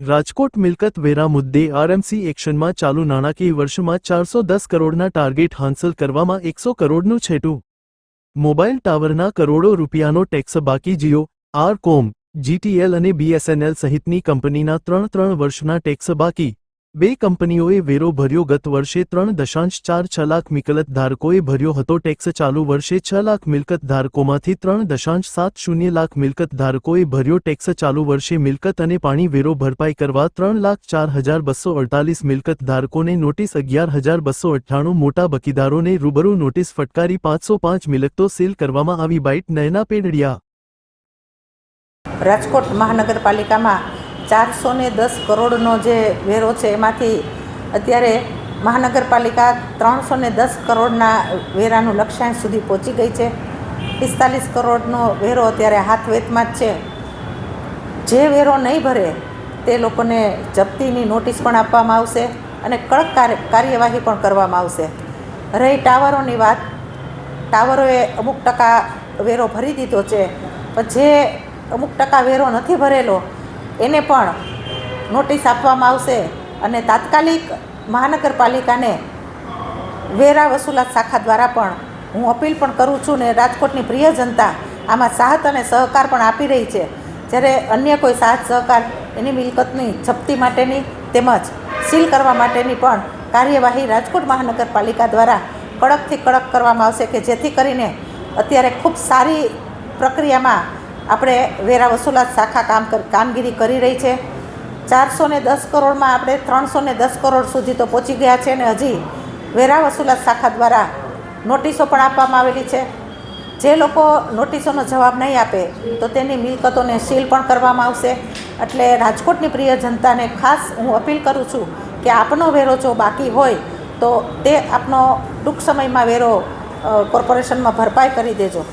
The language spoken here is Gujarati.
રાજકોટ મિલકત વેરા મુદ્દે આરએમસી એક્શનમાં ચાલુ નાણાકીય વર્ષમાં ચારસો દસ કરોડના ટાર્ગેટ હાંસલ કરવામાં એકસો કરોડનું છેટું. મોબાઈલ ટાવરના કરોડો રૂપિયાનો ટેક્સ બાકી જીઓ, આર કોમ, જીટીએલ અને બીએસએનએલ સહિતની કંપનીના ત્રણ ત્રણ વર્ષના ટેક્સ બાકી. બે કંપનીઓએ વેરો ભર્યો ગત વર્ષે ત્રણ દશાંશ ચાર છ લાખ મિલકત ધારકોએ ભર્યો હતો. ટેક્સ ચાલુ વર્ષે છ લાખ મિલકત ધારકોમાંથી ત્રણ દશાંશ સાત શૂન્ય લાખ મિલકત ધારકોએ ભર્યો. ટેક્સ ચાલુ વર્ષે મિલકત અને પાણી વેરો ભરપાઈ કરવા ત્રણ લાખ ચાર હજાર બસો અડતાલીસ મિલકત ધારકોને નોટિસ અગિયાર હજાર બસો અઠ્ઠાણું મોટા બકીદારોને રૂબરૂ નોટિસ ફટકારી પાંચસો પાંચ મિલકતો સીલ કરવામાં આવી. બાઇટ નયના પેડડિયા રાજકોટ મહાનગરપાલિકામાં ચારસો ને દસ કરોડનો જે વેરો છે, એમાંથી અત્યારે મહાનગરપાલિકા ત્રણસો ને દસ કરોડના વેરાનું લક્ષ્યાંક સુધી પહોંચી ગઈ છે. પિસ્તાલીસ કરોડનો વેરો અત્યારે હાથ વેતમાં જ છે. જે વેરો નહીં ભરે, તે લોકોને જપ્તીની નોટિસ પણ આપવામાં આવશે અને કડક કાર્ય, કાર્યવાહી પણ કરવામાં આવશે. રહી ટાવરોની વાત, ટાવરોએ અમુક ટકા વેરો ભરી દીધો છે, પણ જે અમુક ટકા વેરો નથી ભરેલો એને પણ નોટિસ આપવામાં આવશે અને તાત્કાલિક મહાનગરપાલિકાને વેરા વસૂલાત શાખા દ્વારા પણ હું અપીલ પણ કરું છું ને રાજકોટની પ્રિય જનતા આમાં સાહત અને સહકાર પણ આપી રહી છે. જ્યારે અન્ય કોઈ સાહત સહકાર એની મિલકતની જપ્તી માટેની તેમજ સીલ કરવા માટેની પણ કાર્યવાહી રાજકોટ મહાનગરપાલિકા દ્વારા કડકથી કડક કરવામાં આવશે કે જેથી કરીને અત્યારે ખૂબ સારી પ્રક્રિયામાં આપણે વેરા વસૂલાત શાખા કામ કામગીરી કરી રહી છે. ચારસો ને દસ કરોડમાં આપણે ત્રણસો ને દસ કરોડ સુધી તો પહોંચી ગયા છે અને હજી વેરા વસૂલાત શાખા દ્વારા નોટિસો પણ આપવામાં આવેલી છે. જે લોકો નોટિસોનો જવાબ નહીં આપે, તો તેની મિલકતોને સીલ પણ કરવામાં આવશે. એટલે રાજકોટની પ્રિય જનતાને ખાસ હું અપીલ કરું છું કે આપનો વેરો જો બાકી હોય, તો તે આપનો ટૂંક સમયમાં વેરો કોર્પોરેશનમાં ભરપાઈ કરી દેજો.